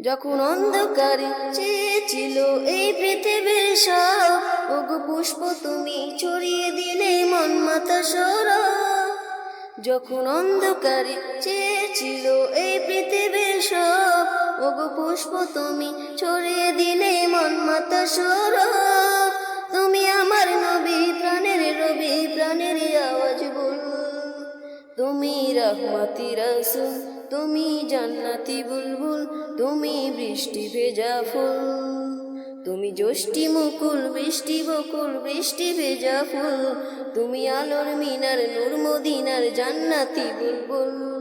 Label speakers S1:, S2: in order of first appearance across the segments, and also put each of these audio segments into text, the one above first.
S1: যখন অন্ধকারে চেয়েছিল এই পৃথিবীর সব, ওগো পুষ্প তুমি ছড়িয়ে দিলে মন মাতা সরব যখন অন্ধকারে চেয়েছিল এই পৃথিবীর সব, ওগো পুষ্প তুমি ছড়িয়ে দিলে মন মাতা সরব তুমি আমার নবী, প্রাণের রবি প্রাণের আওয়াজ বল তুমি রহমতি রসুল। তুমি জান্নাতি বুলবুল, তুমি বৃষ্টি ভেজা ফুল। তুমি জ্যোষ্ঠী মুকুল, বৃষ্টি বকুল, বৃষ্টি ভেজা ফুল। তুমি আলোর মিনার, নূর মদিনার জান্নাতি বুলবুল।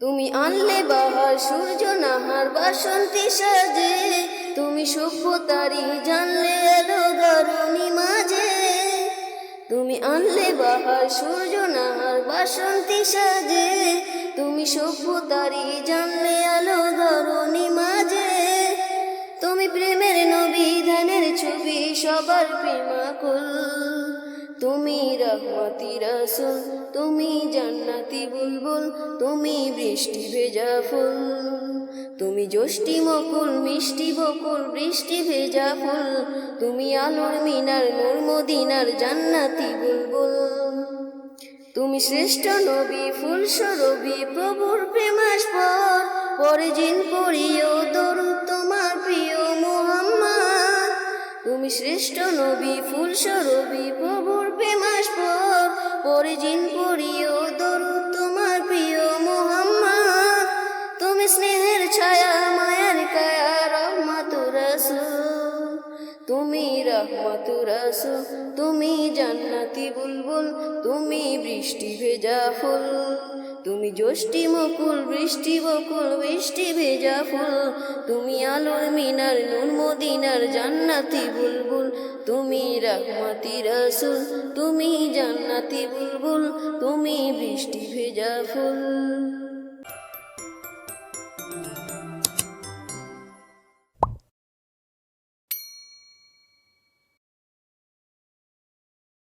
S1: তুমি আনলে বাহার, সূর্য নাহার, বাসন্তী সাজে। তুমি সভ্যতারি জানলে এলো দারুণী মাঝে। তুমি আনলে বাহার, সূর্য নাহার, বাসন্তী সাজে। তুমি সভ্যতারি জানলে আলো ধরণী মাঝে। তুমি প্রেমের নবী ধানের ছবি, সবার প্রেমাকুল। তুমি রহমতি রসুল, তুমি জান্নাতি বুলবুল, তুমি বৃষ্টি ভেজা ফুল। তুমি জ্যোষ্ঠী মকুল, মিষ্টি বকুল, বৃষ্টি ভেজা ফুল। তুমি আলোর মিনার, নূর মদিনার জান্নাতি বুলবুল। তুমি শ্রেষ্ঠ নবী ফুল সরবি প্রভুর প্রেমাস্পর পরে জিন পড়িও দরুদ তোমার প্রিয় মোহাম্মদ। তুমি শ্রেষ্ঠ নবী ফুল সরবি প্রভুর প্রেমাস্পর পরে জিন পড়িও দরুদ তোমার প্রিয় মোহাম্মদ। তুমি স্নেহের ছায়া তুমি রহমতুর তুমি জান্নাতি বুলবুল, তুমি বৃষ্টি ভেজা ফুল। তুমি জ্যোষ্ঠী মকুল, বৃষ্টি বকুল, বৃষ্টি ভেজা ফুল। তুমি আলোর মিনার নূর মদিনার জান্নাতি বুলবুল। তুমি রহমতি রাসূল, তুমি জান্নাতি বুলবুল। তুমি বৃষ্টি ভেজা ফুল।